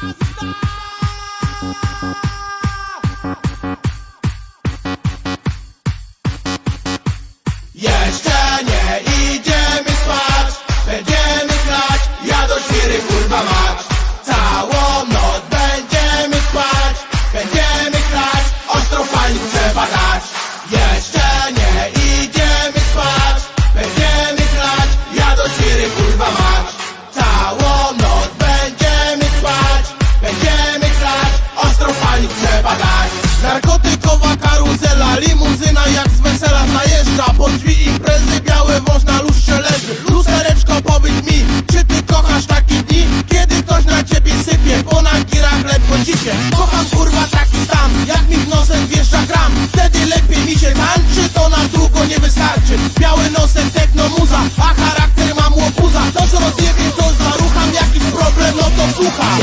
Yasta! Kocham kurwa taki tam. Jak mi w nosem wjeżdża gram Wtedy lepiej mi się tańczy To na długo nie wystarczy. Biały nosem technomuza A charakter mam łobuza. To co rozjebie to zarucham Jakiś problem no to słucham.